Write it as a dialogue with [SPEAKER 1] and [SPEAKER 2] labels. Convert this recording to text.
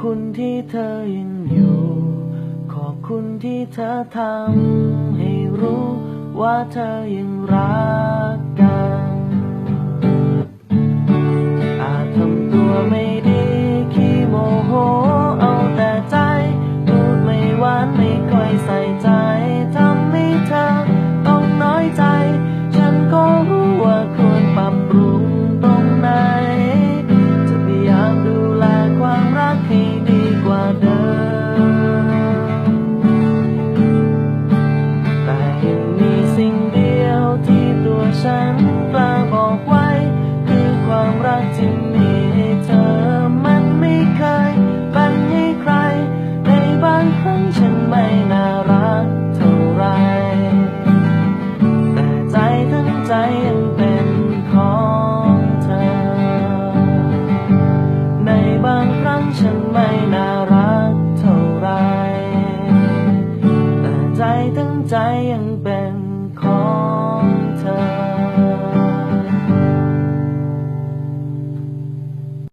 [SPEAKER 1] คุณที่เธอยังอยู่ ขอบคุณที่เธอทำให้รู้ว่าเธอยังรักกัน อาจทำตัวไม่ดี บางครั้งฉันไม่น่ารักเท่าไร แต่ใจทั้งใจยังเป็นของเธอ ในบางครั้งฉันไม่น่ารักเท่าไร แต่ใจทั้งใจยังเป็น